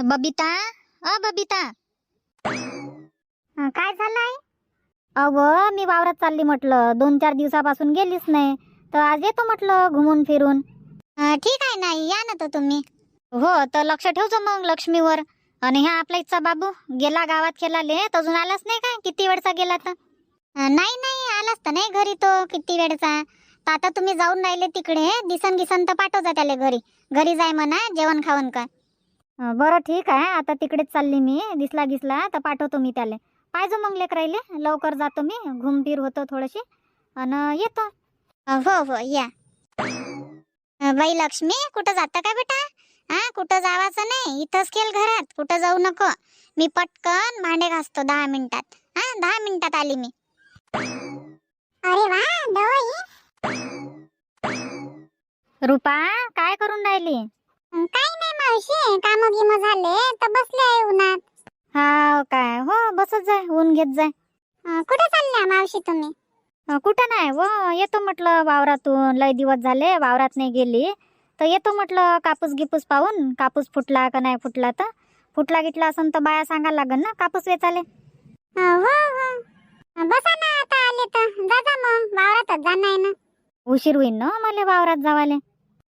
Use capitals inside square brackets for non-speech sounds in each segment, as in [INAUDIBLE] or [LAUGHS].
बबिता? अ बबिता. काय झालं आहे अव मी वावरात चालली म्हटलं. दोन चार दिवसापासून गेलीच नाही. तर आज येतो म्हटलं घुमून फिरून. ठीक आहे ना. या ना तर तुम्ही. हो तर लक्ष ठेवतो मग लक्ष्मीवर. आणि ह्या आपला इच्छा बाबू गेला गावात खेळाले तर अजून आलाच नाही काय किती वेळचा गेला तर? नाही नाही. आलाच तर नाही घरी तो किती वेळचा. तर आता तुम्ही जाऊन राहिले तिकडे. दिसन गिसन तर पाठवता त्याला घरी. घरी जाय म्हणा जेवण खावण का अं, बरं ठीक आहे. आता तिकडेच चालली मी. दिसला गिसला तर पाठवतो मी त्याला. पाहिजे मग लेकरायले लवकर जातो मी. घुमफिर होतो थोडीशी. आणि येतो. हो हो या. बाई लक्ष्मी कुठं जाता का बेटा? हा कुठं जावाचं नाही? इथंच खेळ घरात. कुठं जाऊ नको. मी पटकन भांडे घासतो दहा मिनिटात. हा दहा मिनिटात आली मी. अरे वा रुपा काय करून राहिली? काही नाही मावशी काम गिम झाले तर बसले आहे उन्हात. हा काय? हो बसत जाय ऊन घेत जाय अं, कुठे चालल्या मावशी तुम्ही? अं, कुठं नाही व येतो म्हटलं वावरातून. लय दिवस झाले वावरात नाही गेली. तर येतो म्हटलं कापूस गिपूस पाहून कापूस फुटला का नाही फुटला तर. फुटला गिटला असन तर बाया सांगायला लागन ना कापूस वेचाले. अं, हो हो. अं, बसा ना आता आले तर. जा जा मग वावरातच जाणं आहे ना. उशीर होईन ना मला वावरात जावाले.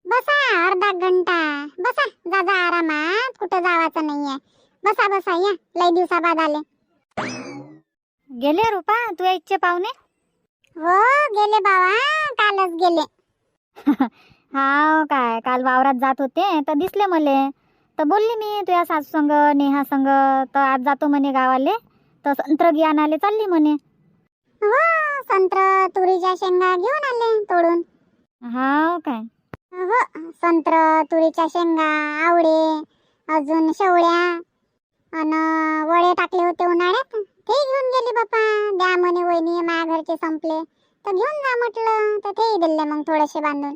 बसा अर्धा घंटा. बसा. जा जा आरामात. कुठं जावाचं नाहीये. बसा बसा या. लय दिवसा बाद आले. गेले रुपा तुझ्या इच्छे पाहुणे? हो गेले बाबा. कालच गेले. [LAUGHS] हा काय. काल वावरात जात होते तर दिसले मले. तर बोलली मी तुझ्या सासू संग नेहा संग तर आज जातो म्हणे गावाले. तर संत्र आणाले चालली म्हणे. हो संत्र तुरीच्या शेंगा घेऊन आले तोडून. हा काय. हो संत्र तुरीच्या शेंगा आवळे अजून शेवळ्या अन वडे टाकले होते उन्हाळ्यात. ते घेऊन गेली बापा. द्या म्हणे वहिनी माझ्या घरचे संपले. तर घेऊन जा म्हटलं तर तेही दिले मग थोडेसे बांधून.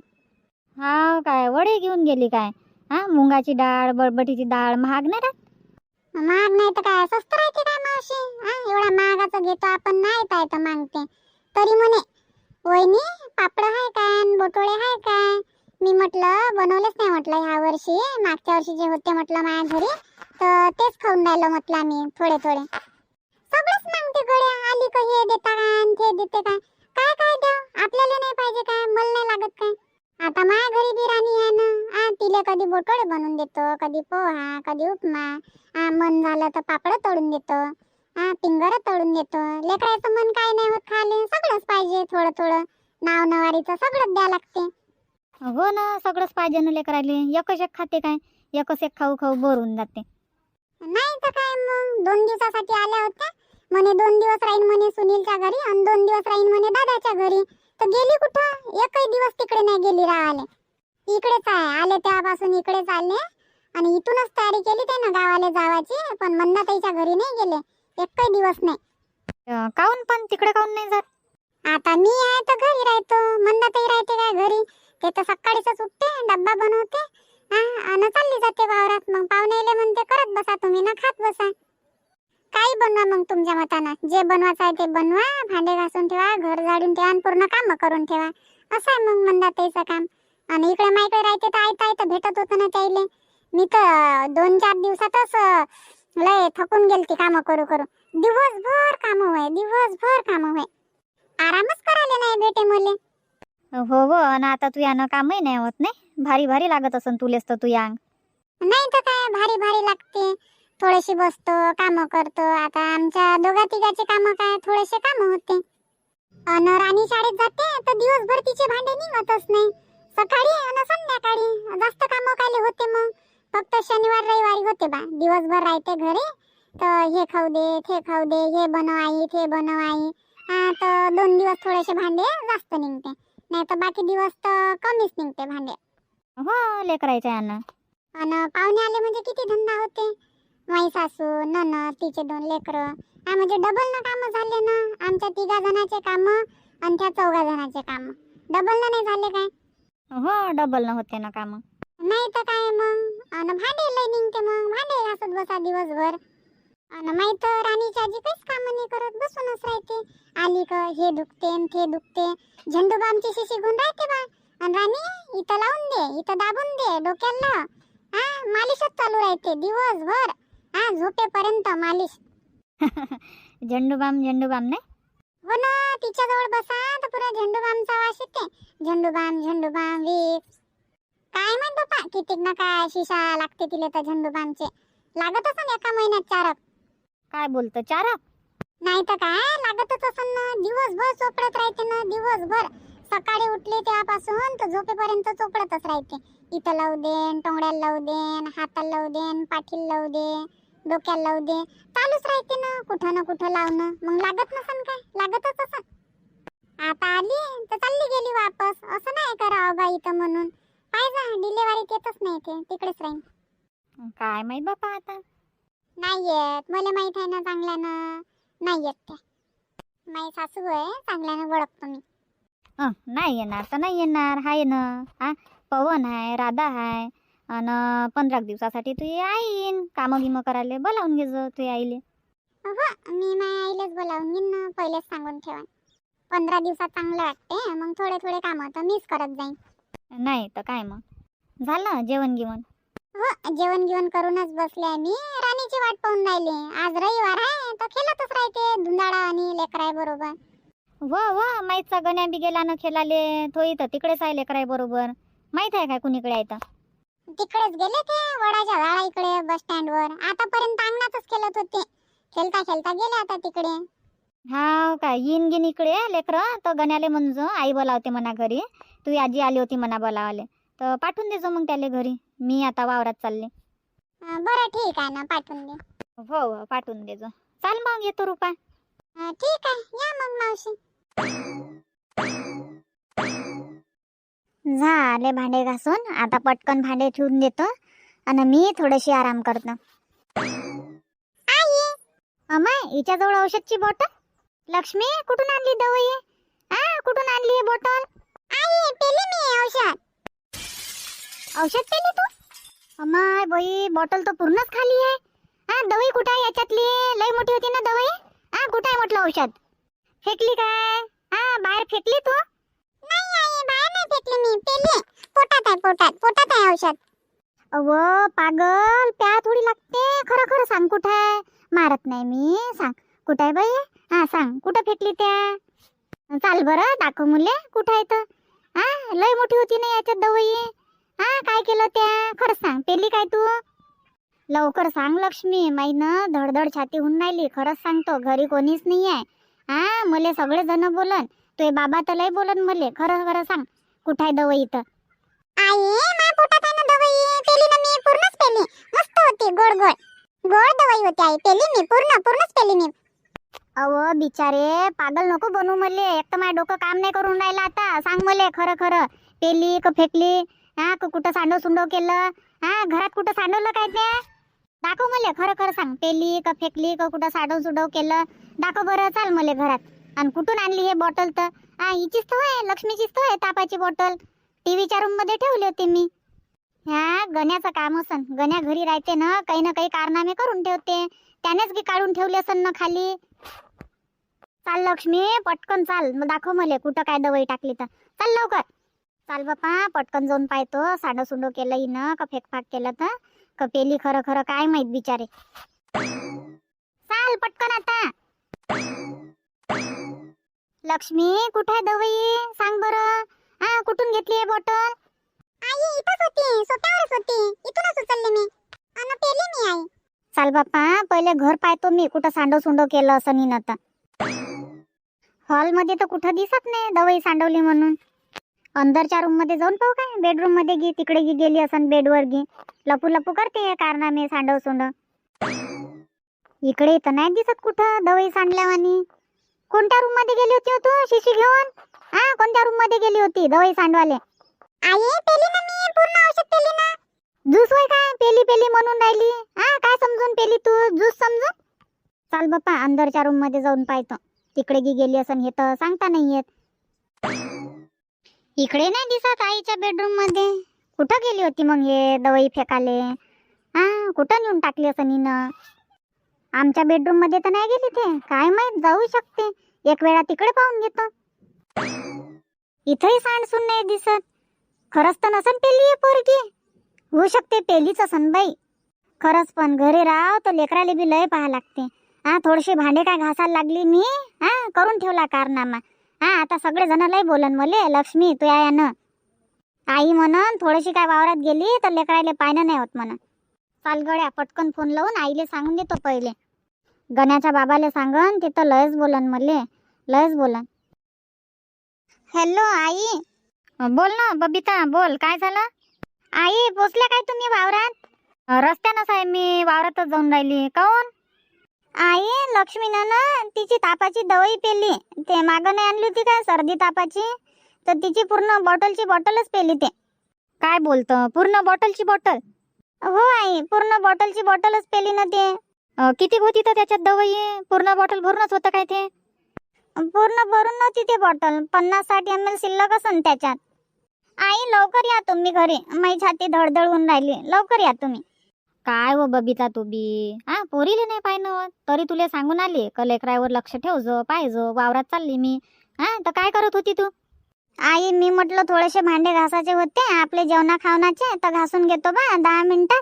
हा काय वडे घेऊन गेली काय? हा मुंगाची डाळ बरबटीची डाळ महाग नाही राहत महाग नाही तर काय स्वस्त राहते काय मावशी? हा एवढा महागाचं घेतो आपण नाही पाय तर मागते. तरी म्हणे वहिनी पापड आहे काय बोटोळे आहे काय? मी म्हटलं बनवलेच नाही म्हटलं ह्या वर्षी. मागच्या वर्षी जे होते म्हटलं माझ्या घरी तर तेच खाऊन राहिलो म्हटलं आम्ही थोडे थोडे. सगळंच मागते गड्या आली का हे देता काय ते देते काय काय काय द्या? आपल्याला नाही पाहिजे काय? मला नाही लागत काय? आता माझ्या घरी बी राणी आहे ना. आ तिला कधी बोटोळे बनवून देतो कधी पोहा कधी उपमा. आ मन झालं तर पापड तळून देतो. हा पिंगर तळून देतो. लेकराचं मन काय नाही होत खाले. सगळंच पाहिजे थोडं थोडं. नाव नवारीचं सगळंच द्या लागते. हो ना सगळंच पाहिजे ना लेकराले. एकच एक खाते काय? एकच एक खाऊ खाऊ बोर होऊन जाते. नाही तर काय मग? दोन दिवसासाठी आल्या होत्या. म्हणे दोन दिवस राहीन म्हणे सुनीलच्या घरी आणि दोन दिवस राहीन म्हणे दादाच्या घरी. तर गेली कुठं? एकही दिवस तिकडे नाही गेली राहाले इकडेच आहे. आले तेव्हापासून इकडेच आले. आणि इथूनच तयारी केली ते ना गावाला जावाची. पण मंदाताईच्या घरी नाही गेले. एकही दिवस नाही. अं, काहून पण तिकडे काहून नाही जात? आता मी आहे तर घरी राहतो. मंदाताई राहते काय घरी? ते तर सकाळीच उठते डब्बा बनवते हा आणि चालली जाते वावरात. मग पाहुणे म्हणते करत बसा तुम्ही ना खात बसा. काही बनवा मग तुमच्या मतानं. जे बनवायचं आहे ते बनवा भांडे घासून ठेवा घर झाडून ठेवा आणि पूर्ण काम करून ठेवा. असं आहे मग मंदाताईचं काम. आणि इकडे माईकडे राहते तर आयता आयता भेटत होतं ना त्याईले. मी तर दोन चार दिवसातच लय थकून गेलती कामं करू करू. दिवसभर कामं होय दिवसभर कामं होय आरामच करायला नाही भेटे मुली. हो हो आणि आता तू यानं कामही नाही होत नाही? भारी भारी लागत असन तुलेच तर तू यांग. नाही तर काय भारी भारी लागते. थोडेशी बसतो काम करतो. आता आमच्या दोघा तिघाचे काम काय थोडेसे काम होते. अन राणी शाळेत जाते तर दिवसभर तिचे भांडे निघतच नाही. सकाळी आणि संध्याकाळी जास्त काम काय होते मग. फक्त शनिवार रविवारी होते बा. दिवसभर राहते घरी. तर हे खाऊ दे ते खाऊ दे हे बनव आई ते बनव आई. हा तर दोन दिवस थोडेसे भांडे जास्त निघते. नाही तर बाकी दिवस तर कमीच निघते भांडे. हो लेकरायच्या यानं आणि पाहुणे आले म्हणजे किती धंदा होते? माई सासू ननद तिचे दोन लेकरं. हा म्हणजे डबल ना काम झाले ना? आमच्या तिघा जणांचे काम आणि त्या चौघा जणांचे काम. डबल ना नाही झाले काय? हो डबल न होते ना काम. नाही तर काय मग? आणि भांडे लय निघते मग. भांडे घासत बसा दिवसभर. आणि माहीत राणीची आजी काहीच काम नाही करत बसूनच राहते. आली का हे दुखते न ते दुखते. झेंडू बामची शिशी गुण राहते बा. आणि राणी इथं लावून दे इथं दाबून दे डोक्याला. हा मालिशच चालू राहते दिवसभर. हा झोपेपर्यंत मालिश. [LAUGHS] झेंडूबाम झेंडूबाम नाही? हो ना तिच्याजवळ बसा तर पुरा झेंडूबामचा वास येते. झेंडूबाम झेंडूबाम विक्स काय माहीत बापा कितीक ना काय शिशा लागते तिले तर झेंडूबामचे. लागत असन एका महिन्यात चारक. काय बोलतं चारा? नाही तर काय लागतच असन ना. दिवसभर चोपडत राहते ना दिवसभर. सकाळी उठले तेव्हापासून तर झोपेपर्यंत चोपडतच राहते. इथं लावू देन टोंगड्याला लावू देन हाताला लावू देन पाठीला लावू दे डोक्याला लावू दे. चालूच राहते ना कुठं ना कुठं लावणं. मग लागत नसन काय? लागतच असन. आता आली तर चालली गेली वापस. असं नाही करावं बा इथं म्हणून. पाहिजे डिलेवरीत येतच नाही ते. तिकडेच राहीन. काय माहीत बापा आता? नाही येत मला माहीत आहे ना चांगल्यानं. नाही येत ते माई सासू आहे चांगल्यानं ओळखतो मी. हं, नाही येणार तर नाही येणार. हाय ना. हा पवन आहे राधा आहे आणि पंधरा दिवसासाठी तू येईन. कामं गिमं करायला. बोलावून घे जो तू आईले. हो मी माझ्या आईलाच बोलावून घेईन ना. पहिलेच सांगून ठेवा पंधरा दिवसात चांगलं वाटते. मग थोडे थोडे कामं तर मीच करत जाईन. नाही तर काय मग? झालं जेवण गिवण? हो जेवण गिवण करूनच बसले आहे मी. राणीची वाट पाहून राहिली. आज रविवार आहे तर खेळतच राहते धुंदाळा आणि लेकराय बरोबर. व व माहीतचा गण्या बी गेला ना खेळाले तो इथं तिकडेच आहे लेकराय बरोबर. माहीत आहे काय कुणीकडे आहे तर तिकडेच गेले ते वडाच्या झाडा इकडे बस स्टँडवर आतापर्यंत अंगणातच खेळत होते. खेळता खेळता गेले आता तिकडे. हा काय येईन गिन इकडे लेकरं. तर गण्याले म्हणजो आई बोलावते म्हणा घरी. तू आजी आली होती म्हणा बोलावाले. तर पाठवून देजो मग त्याले घरी. मी आता वावरात चालले. बरं ठीक आहे ना पाठवून दे. हो हो पाठवून देजो चाल मग येतो रुपा. अं, ठीक आहे या मग मावशी. झाले भांडे घासून. आता पटकन भांडे ठेवून देतो. आणि मी थोडीशी आराम करतो. अमाय हिच्याजवळ औषधची बॉटल लक्ष्मी कुठून आणली दवाई आ कुठून आणली ही बॉटल आई पेली मी औषध. औषध पेली तू? अमाय बाई बॉटल तर पूर्णच खाली आहे. हा दवाई कुठं आहे याच्यातली? लई मोठी होती ना दवाई? हा कुठं आहे म्हटलं औषध? फेकली काय? हा बाहेर फेकली तू? नाही आई बाहेर नाही फेकली मी. पेली. पोटात आहे पोटात. पोटात आहे औषध. अव पागल. प्या थोडी लागते. खरं खरं सांग कुठं आहे? मारत नाही मी. सांग. कुठं आहे बाई? हा सांग. कुठं फेकली त्या? चाल बरं दाखव मुले. कुठं आहे तर हा लई मोठी होती ना याच्यात दवाई? खरं सांग पेली काय तू? लवकर सांग लक्ष्मी माई ना धडधड छाती होऊन राहिली. खरंच सांगतो घरी कोणीच नाही आहे हा मले सगळे जण बोलन. तुझे बाबा तर लय बोलन मले. खरं खरं सांग कुठं आहे दवाई तर आई माझ्या पोटात आहे ना दवाई. पेली ना मी पूर्णच पेली. मस्त होती गोड गोड. गोड दवाई होती आई. पेली मी पूर्ण पूर्णच पेली मी. अव बिचारे पागल नको बनू मले. एक तर माझं डोकं काम नाही करून राहिलं आता. सांग मले खरं खरं. पेली का फेकली. हा का कुठं सांडव सुंडव केलं? हा घरात कुठं सांडवलं काय ते? दाखव मले खरं खरं सांग. पेली का फेकली का कुठं साडव सुडव केलं? दाखव बरं चाल मले घरात. आणि कुठून आणली हे बॉटल तर हा हिचीच तो आहे लक्ष्मीचीच तो आहे तापाची बॉटल टीव्हीच्या रूममध्ये ठेवली होती मी. ह्या गण्याचं काम असन. गण्या घरी राहते ना काही ना काही कारनामे करून ठेवते. त्यानेच की काढून ठेवले असन ना खाली. चाल लक्ष्मी पटकन चाल. मग दाखव मले कुठं काय दवाई टाकली तर चाल लवकर. चाल बापा पटकन जाऊन पाहतो. साडं सुंडो केलं हिनं का फेकफाक केलं तर? का पेली खरं खरं काय माहीत बिचारे? चाल पटकन आता. लक्ष्मी कुठं आहे दवाई? सांग बरं. हा कुठून घेतली आहे बॉटल आई इथंच होती. सोप्यावरच होती. इथूनच उचलली मी. अन पेली मी आई. चाल बाप्पा पहिले घर पाहतो मी कुठं सांडव सुंडव केलं असं नी आता हॉलमध्ये तर कुठं दिसत नाही दवाई सांडवली म्हणून. अंदरच्या रूममध्ये जाऊन पाहू काय? बेडरूममध्ये गी तिकडे गी गेली असन बेडवर गी लपू लपू करते कारनामे सांडव सुंड. इकडे तर नाही दिसत कुठं दवाई सांडल्यावानी. कोणत्या रूममध्ये गेली होती हो तू? शिशी घेऊन? हा कोणत्या रूममध्ये गेली होती दवाई सांडवाले? आई पेली ना मी पूर्ण औषध पेली ना. ज्यूस होय काय? पेली पेली म्हणून राहिली. हा काय समजून पेली तू? ज्यूस समजून? चाल बाप्पा अंदरच्या रूममध्ये जाऊन पाहतो. तिकडे गी गेली असन हे तर सांगता नाही येत. इकडे नाही दिसत आईच्या बेडरूममध्ये. कुठं गेली होती मग हे दवाई फेकाले? हा कुठं नेऊन टाकली असं हिनं आमच्या बेडरूममध्ये तर नाही गेली ते. काय माहीत जाऊ शकते. एक वेळा तिकडे पाहून घेतो. इथंही सांडसून नाही दिसत. खरंच तर नसन पेली आहे पोरगी. होऊ शकते पेलीच असन बाई. खरंच पण घरी राव तर लेकराले बी लय पाहा लागते. हा थोडेसे भांडे काय घासायला लागली मी? हा करून ठेवला कारनामा. हा आता सगळे जण लय बोलन मले लक्ष्मी तू यानं. आई म्हणन थोडीशी काय वावरात गेली तर लेकराले पाहिणं नाही होत म्हणा चाल गड्या पटकन फोन लावून आईले सांगून देतो पहिले. गण्याच्या बाबाले सांगन तिथं लयच बोलन मले लयच बोलन. हॅलो आई. बोल ना बबिता बोल काय झालं? आई पोचल्या काय तुम्ही वावरात? अं, रस्त्यानंच आहे मी वावरातच जाऊन राहिली. काऊन? आई लक्ष्मीनं ना तिची तापाची दवाई पेली. ते मागं नाही आणली होती काय सर्दी तापाची? तर तिची पूर्ण बॉटलची बॉटलच पेली ते. काय बोलतं? पूर्ण बॉटलची बॉटल? हो आई पूर्ण बॉटलची बॉटलच पेली ना ते. अं, किती होती तर त्याच्यात दवाई? पूर्ण बॉटल भरूनच होतं काय ते? पूर्ण भरून नव्हती ते बॉटल. पन्नास साठ एम एल शिल्लक असन त्याच्यात. आई लवकर या तुम्ही घरी. माझी छाती धडधड होऊन राहिली. लवकर या तुम्ही. काय व बबिता तू बी? हा पोरीले नाही पाहिनं तरी तुले सांगून आली का लेकरावर लक्ष ठेवजो पाहिजो वावरात चालली मी. हा तर काय करत होती तू? आई मी म्हटलं थोडेसे भांडे घासायचे होते आपले जेवणा खावणाचे तर घासून घेतो बा दहा मिनिटात.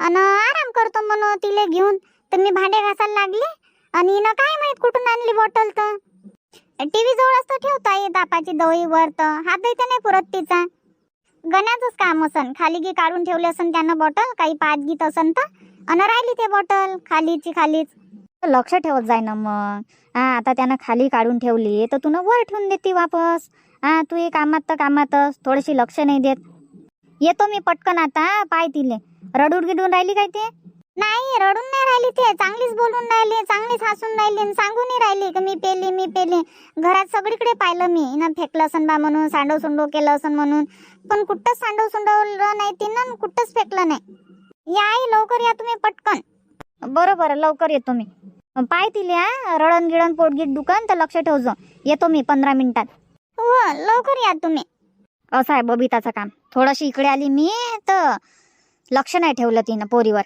आणि आराम करतो म्हणून तिले घेऊन तर मी भांडे घासायला लागले. आणि हिनं काय माहीत कुठून आणली बॉटल तर टीव्ही जवळच तर ठेवता आई तापाची दवाई वर तर हात तर नाही पुरत तिचा. गण्याचंच काम असन. खाली गी काढून ठेवले असन त्यानं बॉटल काही पाच गीत असन तर. अन राहिली ते बॉटल खालीची खालीच. लक्ष ठेवत जाय ना मग. हा आता त्यानं खाली काढून ठेवली तर तू ना वर ठेवून देते वापस. हा तू हे कामात तर कामातच थोडीशी लक्ष नाही देत. येतो मी पटकन आता पाय तिले. रडूड गिडून राहिली काय ते? नाही रडून नाही राहिली ते. चांगलीच बोलून राहिली चांगलीच हसून राहिली सांगूनही राहिली की मी पेली मी पेली. घरात सगळीकडे पाहिलं मी. हिनं फेकलं असन बा म्हणून सांडव सुंडव केलं असन म्हणून. पण कुठंच सांडव सुंडवलं नाही तिनं कुठंच फेकलं नाही. या आई लवकर या तुम्ही पटकन. बरं बरं लवकर येतो मी. पाय तिले हा. रडण गिळण पोटगीट दुकान तर लक्ष ठेवजो. येतो मी पंधरा मिनिटात. हो लवकर या तुम्ही. असं आहे बबिताचं काम. थोडीशी इकडे आली मी तर लक्ष नाही ठेवलं तिनं पोरीवर.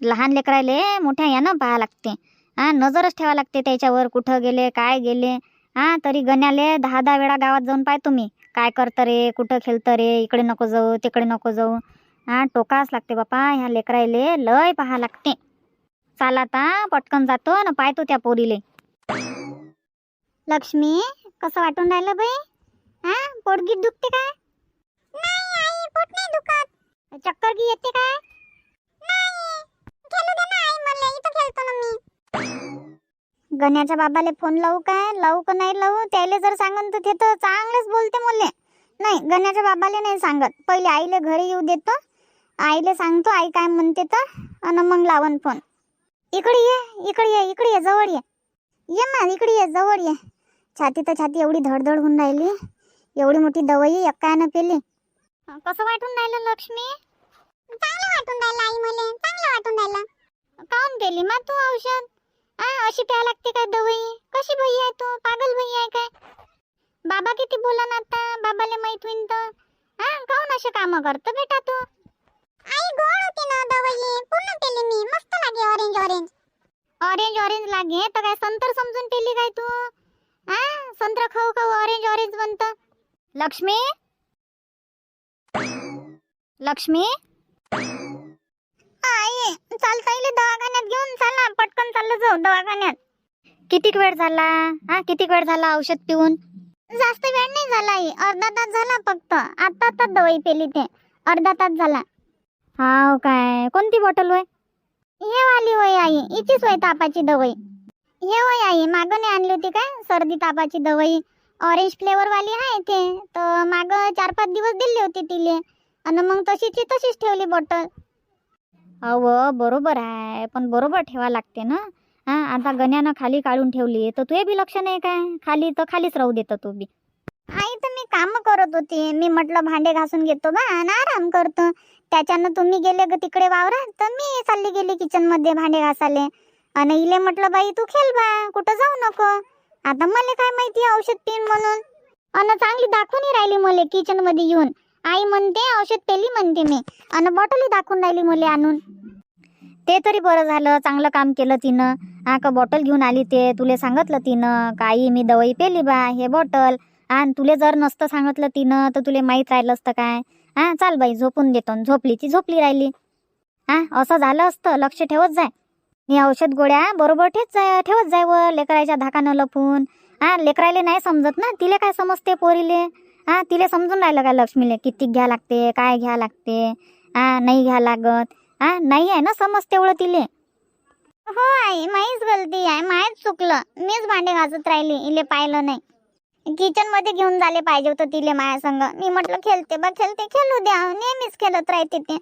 लहान लेकराले मोठ्या यानं पाहा लागते. हा नजरच ठेवा लागते त्याच्यावर कुठं गेले काय गेले. हा तरी गण्याले दहा दहा वेळा गावात जाऊन पाय तुम्ही. काय करतं रे कुठं खेळतं रे इकडे नको जाऊ तिकडे नको जाऊ. हा टोकाच लागते बापा ह्या लेकराले लय पाहा लागते. चाला आता पटकन जातो ना पाहतो त्या पोरीले. लक्ष्मी कसं वाटून राहिलं बाई? हा पोटगीत दुखते काय नाही आई पोट नाही दुखत. चक्कर गी येते काय दे ना आई मला इथं खेळतो ना मी. गण्याच्या बाबाले फोन लावू काय? लावू का नाही लावू? त्याले जर सांगन तर ते तर चांगलेच बोलते मुले. नाही गण्याच्या बाबाले नाही सांगत. पहिले आईले घरी येऊ देतो. आईले सांगतो आई काय म्हणते तर. आणि मग लावन फोन. इकडे ये इकडे ये इकडे ये जवळ ये. ये ना इकडे ये जवळ ये. छाती तर छाती एवढी धडधड होऊन राहिली. एवढी मोठी दवाई एकानं पेली. कसं वाटून राहिलं लक्ष्मी? चांगलं वाटून राहिलं आई मुले. चांगलं वाटून राहिलं. काऊन पेली मा तू औषध. आ अशी प्या लागते काय दवाई? कशी भई आहे तू? पागल भई आहे काय? बाबा किती बोला ना आता? बाबाले माहीत होईन तर. हा काऊन असे काम करत बेटा तू? आई गोड होती ना दवाई. पूर्ण पेली मी. मस्त लागे ऑरेंज ऑरेंज ऑरेंज ऑरेंज लागे. तर काय संतर समजून पेली काय तू? हा संत्र खाऊ खाऊ ऑरेंज ऑरेंज बनत. लक्ष्मी? लक्ष्मी? आई चालता येईल दवाखान्यात घेऊन चला पटकन चाललं जाऊ दवाखान्यात. कितीक वेळ झाला? हा कितीक वेळ झाला औषध पिऊन? जास्त वेळ नाही झाला आई अर्धा तास झाला फक्त. आता आता दवाई पेली ते. अर्धा तास झाला. हाव काय? कोणती बॉटल होय? हे वाली होय आई हिचीच होय तापाची दवाई. हे होय आई मागं नाही आणली होती काय? सर्दी तापाची दवाई. ऑरेंज फ्लेवर वाली आहे ते. तर माग चार पाच दिवस दिली होती तिले. आणि मग तशीची तशीच ठेवली बॉटल. अव बरोबर आहे. पण बरोबर ठेवा लागते ना? हा आता गण्यानं खाली काढून ठेवली तर तुझे बी लक्ष नाही काय? खाली तर खालीच राहू देतं तू बी. आई तर मी काम करत होती. मी म्हटलं भांडे घासून घेतो बा आणि आराम करतो. त्याच्यानं तुम्ही गेले ग तिकडे वावरात तर मी चालली गेली किचनमध्ये भांडे घासाले आणि इले म्हटलं बाई तू खेळ बा कुठं जाऊ नको? आता मला काय माहिती औषध पिन म्हणून. अन चांगली दाखवून राहिली मला किचनमध्ये येऊन. आई म्हणते औषध पेली म्हणते मी. आणि बॉटली दाखवून राहिली मुले आणून. ते तरी बरं झालं चांगलं काम केलं तिनं. हा का बॉटल घेऊन आली ते तुले सांगितलं तिनं काही मी दवाई पेली बा हे बॉटल आणि तुले जर नसतं सांगितलं तिनं तर तुले माहीत राहिलं असतं काय? हा चाल बाई झोपून देतो. झोपली ती झोपली राहिली. हा असं झालं असतं लक्ष ठेवत जाय. मी औषध गोळ्या बरोबर ठेच जाय ठेवत जाय व लेकराच्या धाकानं लपून. हा लेकरायले नाही समजत ना तिले काय समजते पोरीले? हा तिले समजून राहिलं का लक्ष्मीले? किती घ्या लागते काय घ्या लागते? हा नाही घ्या लागत. हा नाही आहे ना समज तेवढं तिले? हो आई माहीच गलती आहे माहीच चुकलं. मीच भांडे घासत राहिली इले पाहिलं नाही. किचनमध्ये घेऊन झाले पाहिजे होतं तिले माया संग मी म्हटलं खेळते बा खेळते खेळू द्या. नेहमीच खेळत राहते ते.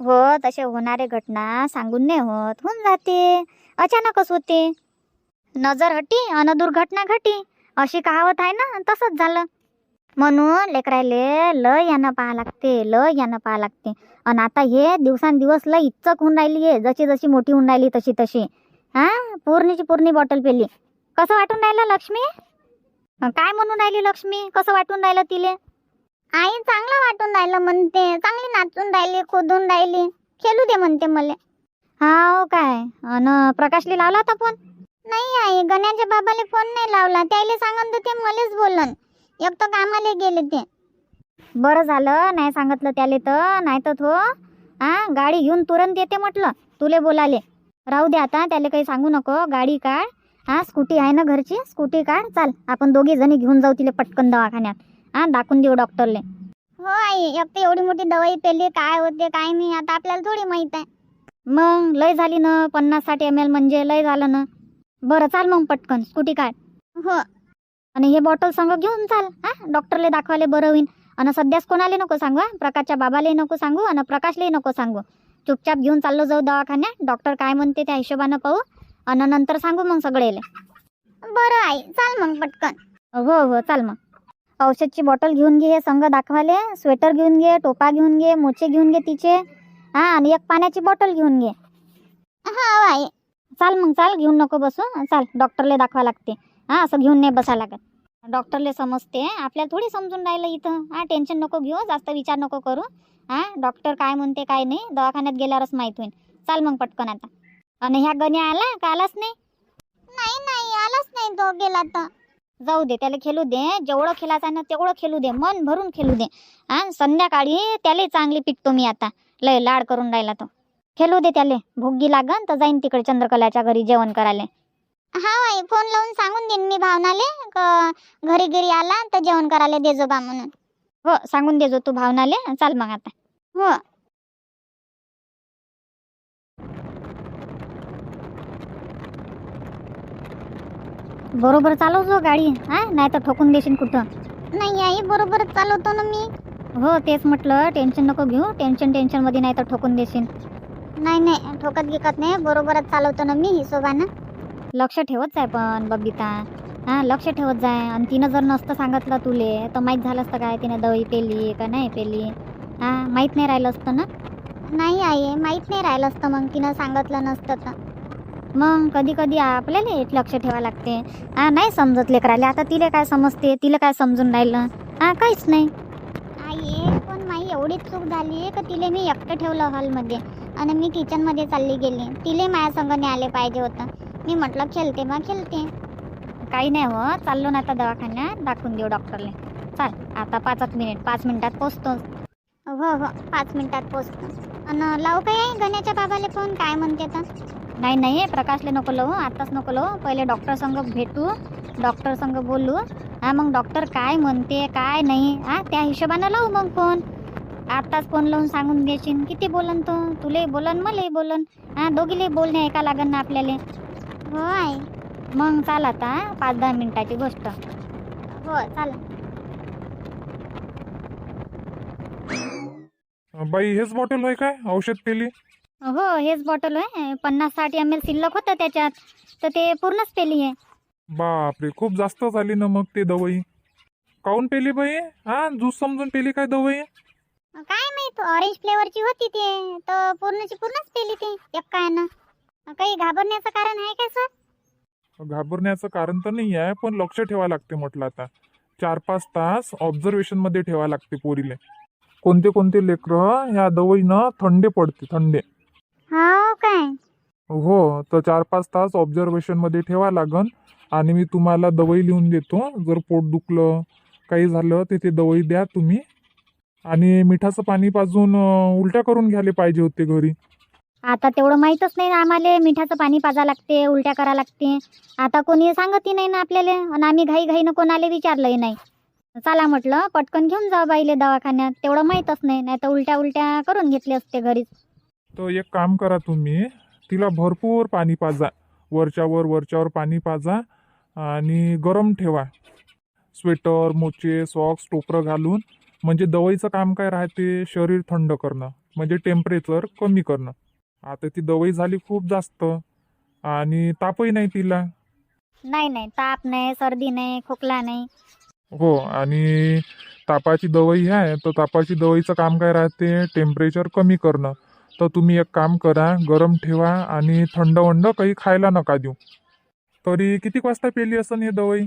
हो तसे होणारे घटना सांगून नाही होत. होऊन जाते. अचानकच होते नजर हटी अन दुर्घटना घटी. अशी कहावत आहे ना तसंच झालं. म्हणून लेकरायले लय यानं पाहा लागते लय यानं पाहा लागते. आणि आता हे दिवसांदिवस लय इच्छक होऊन राहिली आहे जशी जशी मोठी होऊन राहिली तशी तशी. हा? पूर्णीची पूर्णी बॉटल पेली. कसं वाटून राहिलं लक्ष्मी? काय म्हणून राहिली लक्ष्मी? कसं वाटून राहिलं तिले? आई चांगलं वाटून राहिलं म्हणते. चांगली नाचून राहिली खोदून राहिली. खेळू दे म्हणते मला. हा काय? अन प्रकाशली लावला होता फोन नाही आई गण्याच्या बाबाले फोन नाही लावला. त्याला सांगत ते मलाच बोलन. एक तर कामाला गेले ते. बरं झालं नाही सांगितलं त्याले तर नाही तर तो हा गाडी घेऊन तुरंत येते म्हटलं तुले बोलाले. राहू दे आता त्याला काही सांगू नको गाडी काढ. हा स्कूटी आहे ना घरची स्कूटी काढ चाल. आपण दोघी जणी घेऊन जाऊ तिले पटकन दवाखान्यात. हा दाखवून देऊ डॉक्टरले. हो आई एक तर एवढी मोठी दवाई पेली काय होते काय नाही आता आपल्याला थोडी माहीत आहे. मग लय झाली ना पन्नास साठ एम एल म्हणजे लय झालं ना. बरं चाल मग पटकन स्कूटी काढ. हो. आणि हे बॉटल संग घेऊन चाल. हा? डॉक्टरले दाखवाले बरं होईन. आणि सध्याच कोणाले नको सांगू हा? प्रकाशच्या बाबाले नको सांगू आणि प्रकाशले नको सांगू. चुपचाप घेऊन चाललो जाऊ दवाखान्यात. डॉक्टर काय म्हणते त्या हिशोबानं पाहू. आणि नंतर सांगू मग सगळेले. बरं आई चाल मग पटकन. हो हो चाल मग. औषधची बॉटल घेऊन घे हे संग दाखवाले स्वेटर घेऊन घे टोपा घेऊन घे मोचे घेऊन घे तिचे. हा आणि एक पाण्याची बॉटल घेऊन घे. हो आई. चाल मग चाल घेऊन नको बसू. चाल डॉक्टरले दाखवा लागते. हा असं घेऊन नाही बसा लागत. डॉक्टरले समजते आपल्याला थोडी समजून राहिलं इथं. हा टेन्शन नको घेऊ जास्त विचार नको करू. हा डॉक्टर काय म्हणते काय नाही. दवाखान्यात गेल्यावरच माहीत होईल चाल मग पटकन आता. आणि ह्या गण्या आला का आलाच नाही? नाही नाही आलाच नाही तो गेला तर. जाऊ दे त्याला खेळू दे. जेवढं खेळायचं ना तेवढं खेळू दे. मन भरून खेळू दे. हा संध्याकाळी त्याला चांगली पिकतो मी आता. लय लाड करून राहिला तो. खेळू दे त्याले. भोगी लागन तर जाईन तिकडे चंद्रकलाच्या घरी जेवण करायला. हा आई फोन लावून सांगून देईन मी भावनाले. घरी घरी आला तर जेवण करायला देजो बा म्हणून. हो सांगून देजो तू भावनाले. चाल मग आता. हो. बरोबर चालवजो गाडी. हा नाही तर ठोकून देशील कुठं. नाही आई बरोबरच चालवतो ना मी. हो तेच म्हटलं. टेन्शन नको घेऊ. टेन्शन टेन्शनमध्ये नाही तर ठोकून देशील नाही नाही. ठोकत गिकत नाही. बरोबरच चालवतो ना मी हिशोबानं. लक्ष ठेवत जाय पण बबिता. हा लक्ष ठेवत जाय. आणि तिनं जर नसतं सांगितलं तुले तर माहीत झालं असतं काय? तिने दवाई पेली का नाही पेली? हा माहीत नाही राहिलं असतं ना? नाही आई माहीत नाही राहिलं असतं मग. तिनं सांगितलं नसतं तर. मग कधी कधी आपल्याला एक लक्ष ठेवा लागते. हा नाही समजत लेकराले. आता तिला काय समजते? तिला काय समजून राहिलं? हा काहीच नाही. आई पण माई एवढीच चूक झाली का तिले मी एकटं ठेवलं हॉलमध्ये? आणि मी किचनमध्ये चालली गेली. तिले माझ्या संग न्यायला पाहिजे होतं. मी म्हटलं खेळते बा खेळते. काही नाही हो चाललो ना आता दवाखान्यात दाखवून देऊ डॉक्टरले. चाल आता पाचच मिनिट पाच मिनिटात पोचतोच हो हो पाच मिनिटात पोचतो. आणि लावू काय आहे गण्याच्या बाबाले फोन? काय म्हणते तर नाही नाही प्रकाशले नको लावू आताच नको लावू. पहिले डॉक्टर संग भेटू डॉक्टर संग बोलू. हा मग डॉक्टर काय म्हणते काय नाही हा त्या हिशोबानं लावू मग फोन. आताच फोन लावून सांगून देशील किती बोलन तो? तुले बोलन मलाही बोलन. हा दोघीले बोलणे ऐका लागन ना आपल्याला. हो आई मग चाल आता पाच दहा मिनिटाची गोष्ट. हो चालेल. बाई हेच बॉटल आहे काय? औषध पेली? हो हेच बॉटल आहे. पन्नास साठ एम एल शिल्लक होतं त्याच्यात. तर ते पूर्णच पेली आहे. बापरे खूप जास्त झाली ना मग ते दवाई. काऊन पेली बाई? हा ज्यूस समजून पेली काय दवाई? काय माहीत ऑरेंज फ्लेवरची होती ते. तर पूर्णची पूर्णच पेली ते एक काय ना काही घाबरण्याचं कारण आहे का सर घाबरण्याचं कारण तर नाही आहे पण लक्ष ठेवा लागते म्हटलं आता. चार पाच तास ऑब्झर्वेशनमध्ये ठेवा लागते पोरीले. कोणते कोणते लेकरं ह्या दवाईनं थंडे पडते थंडे. हो काय? हो तर चार पाच तास ऑब्झर्वेशनमध्ये ठेवा लागन आणि मी तुम्हाला दवाई लिहून देतो. जर पोट दुखलं काही झालं तर ते दवाई द्या तुम्ही. आणि मिठाचं पाणी पाजून अं, उलट्या करून घ्यायला पाहिजे होते घरी. आता तेवढं माहीतच नाही ना आम्हाला. मिठाचं पाणी पाजा लागते उलट्या करा लागते. आता कोणी सांगतही नाही ना आपल्याला. आणि आम्ही घाई घाईनं कोणाला विचारलंही नाही. चला म्हटलं पटकन घेऊन जा बाईले दवाखान्यात. तेवढं माहीतच नाही. नाही तर उलट्या उलट्या करून घेतले असते घरीच. तर एक काम करा तुम्ही. तिला भरपूर पाणी पाजा. वरच्यावर वरच्यावर पाणी पाजा. आणि गरम ठेवा. स्वेटर मोचे सॉक्स टोपरं घालून. म्हणजे दवाईचं काम काय राहते? शरीर थंड करणं. म्हणजे टेम्परेचर कमी करणं. आता ती दवाई झाली खूप जास्त. आणि तापही नाही तिला. नाही नाही ताप नाही सर्दी नाही खोकला नाही. हो आणि तापाची दवाई आहे तर तापाची दवाईचं काम काय राहते? टेम्परेचर कमी करणं. तर तुम्ही एक काम करा गरम ठेवा आणि थंड वंड काही खायला नका देऊ. तरी किती वाजता पेली असन हे दवाई?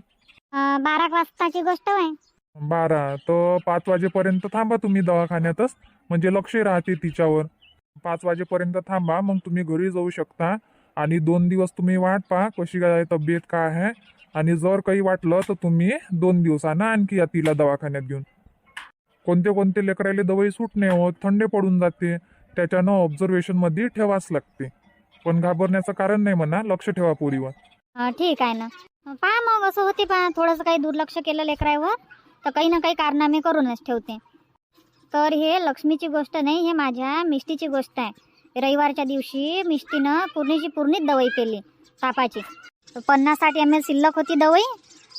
अं, बारा वाजताची गोष्ट आहे बारा. तर पाच वाजेपर्यंत थांबा तुम्ही दवाखान्यातच. म्हणजे लक्ष राहते तिच्यावर. पाच वाजेपर्यंत थांबा मग तुम्ही घरी जाऊ शकता. आणि दोन दिवस तुम्ही वाट पहा कशी काय तब्येत काय आहे. आणि जर काही वाटलं तर तुम्ही दोन दिवसानं आणखी या तिला दवाखान्यात घेऊन. कोणते कोणते लेकराले दवाई सुटणे नाही होत थंडे पडून जाते. त्याच्यानं ऑब्झर्वेशनमध्ये ठेवाच लागते. पण घाबरण्याचं कारण नाही म्हणा लक्ष ठेवा पोरीवर. ठीक आहे ना. पहा मग असं होते पहा थोडंसं काही दुर्लक्ष केलं लेकरावर तर काही ना काही कारनामे करूनच ठेवते. तर हे लक्ष्मीची गोष्ट नाही हे माझ्या मिष्टीची गोष्ट आहे. रविवारच्या दिवशी मिष्टीनं पूर्णीची पूर्णीच दवाई पेली तापाची. पन्नास साठ एम एल शिल्लक होती दवाई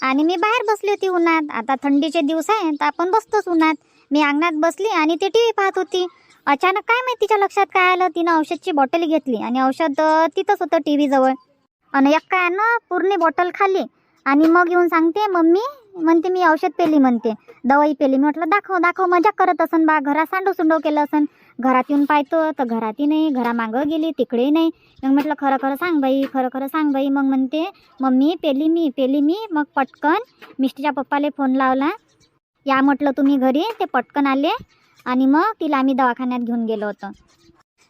आणि मी बाहेर बसली होती उन्हात. आता थंडीचे दिवस आहे तर आपण बसतोच उन्हात. मी अंगणात बसली आणि ते टी व्ही पाहत होती. अचानक काय माहिती तिच्या लक्षात काय आलं? तिनं औषधची बॉटल घेतली आणि औषध तिथंच होतं टी व्हीजवळ आणि एक काय ना पूर्ण बॉटल खाल्ली आणि मग येऊन सांगते मम्मी म्हणते मी औषध पेली म्हणते. दवाई पेली. मी म्हटलं दाखव दाखव मजा करत असन बा. घरात सांडो सुंडो केलं असन. घरात येऊन पाहतो तर घरातही नाही घरामागं गेली तिकडेही नाही. मग म्हटलं खरं खरं सांग बाई खरं खरं सांग बाई. मग म्हणते मम्मी पेली मी पेली मी. मग पटकन मिस्टीच्या पप्पाला फोन लावला. या म्हटलं तुम्ही घरी. ते पटकन आले आणि मग तिला आम्ही दवाखान्यात घेऊन गेलो होतो.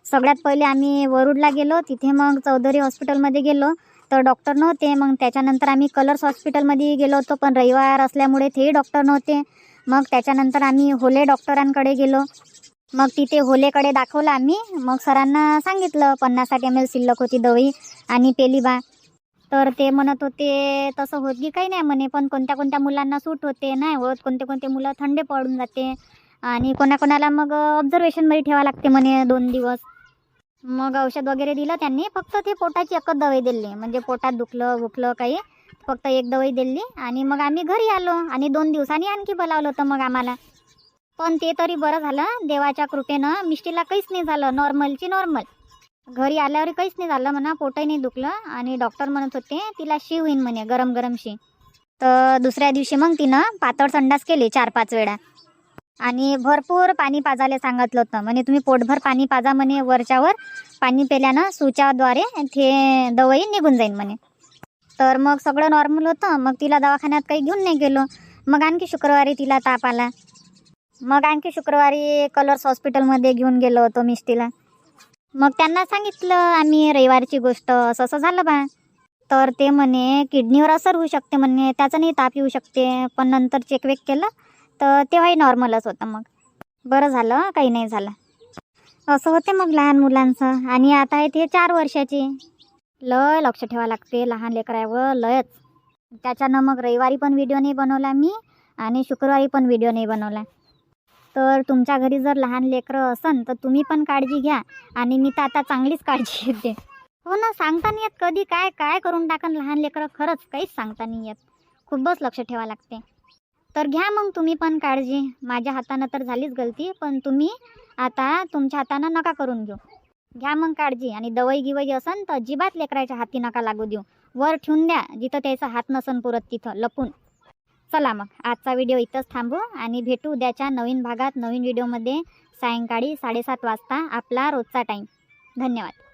सगळ्यात पहिले आम्ही वरुडला गेलो. तिथे मग चौधरी हॉस्पिटलमध्ये गेलो. तर डॉक्टर नव्हते. मग त्याच्यानंतर आम्ही कलर्स हॉस्पिटलमध्ये गेलो होतो पण रविवार असल्यामुळे तेही डॉक्टर नव्हते. मग त्याच्यानंतर आम्ही होले डॉक्टरांकडे गेलो. मग तिथे होलेकडे दाखवलं आम्ही. मग सरांना सांगितलं पन्नास साठ एम एल शिल्लक होती दवई आणि पेलीबा. तर ते म्हणत होते तसं होत की काही नाही म्हणे पण कोणत्या कोणत्या मुलांना सूट होते नाही होत. कोणते कोणते मुलं थंडे पडून जाते आणि कोणाकोणाला मग ऑब्झर्वेशनमध्ये ठेवा लागते म्हणे दोन दिवस. मग औषध वगैरे दिलं त्यांनी फक्त ते पोटाची एकच दवाई दिली. म्हणजे पोटात दुखलं भुखलं काही फक्त एक दवाई दिली आणि मग आम्ही घरी आलो आणि दोन दिवसांनी आणखी बोलावलं होतं मग आम्हाला. पण ते तरी बरं झालं देवाच्या कृपेनं मिष्टीला काहीच नाही झालं नॉर्मलची नॉर्मल. घरी आल्यावर काहीच नाही झालं म्हणा पोटही नाही दुखलं आणि डॉक्टर म्हणत होते तिला शी होईन म्हणे गरम गरम शी तर दुसऱ्या दिवशी मग तिनं पातळ संडास केली चार पाच वेळा. आणि भरपूर पाणी पाजायला सांगितलं होतं. म्हणे तुम्ही पोटभर पाणी पाजा म्हणे वरच्यावर पाणी पेल्यानं सुच्याद्वारे ते दवाई निघून जाईन म्हणे. तर मग सगळं नॉर्मल होतं. मग तिला दवाखान्यात काही घेऊन नाही गेलो. मग आणखी शुक्रवारी तिला ताप आला. मग आणखी शुक्रवारी कलर्स हॉस्पिटलमध्ये घेऊन गेलो होतो मिस्टीला मग त्यांना सांगितलं आम्ही रविवारची गोष्ट असं असं झालं बा. तर ते म्हणे किडनीवर असर होऊ शकते म्हणे. त्याचा नाही ताप येऊ शकते. पण नंतर चेकवेक केलं. तर तेव्हाही नॉर्मलच होतं मग. बरं झालं काही नाही झालं. असं होते मग लहान मुलांचं. आणि आता आहे ते चार वर्षाची. लय लक्ष ठेवा लागते लहान लेकरावर लयच. त्याच्यानं मग रविवारी पण व्हिडिओ नाही बनवला मी आणि शुक्रवारी पण व्हिडिओ नाही बनवला. तर तुमच्या घरी जर लहान लेकरं असन तर तुम्ही पण काळजी घ्या आणि मी तर आता चांगलीच काळजी [LAUGHS] घेते. हो ना सांगता नाही येत कधी काय काय करून टाकन लहान लेकरं? खरंच काहीच सांगता नाही येत. खूपच लक्ष ठेवा लागते. तर घ्या मग तुम्ही पण काळजी. माझ्या हातानं तर झालीच गलती पण तुम्ही आता तुमच्या हातानं नका करून घेऊ. घ्या मग काळजी आणि दवाई गिवाई असन तर अजिबात लेकराच्या हाती नका लागू देऊ. वर ठेवून द्या जिथं त्याचा हात नसन पुरत तिथं लपून. चला मग आजचा व्हिडिओ इथंच थांबू आणि भेटू उद्याच्या नवीन भागात नवीन व्हिडिओमध्ये सायंकाळी साडेसात वाजता आपला रोजचा टाईम धन्यवाद.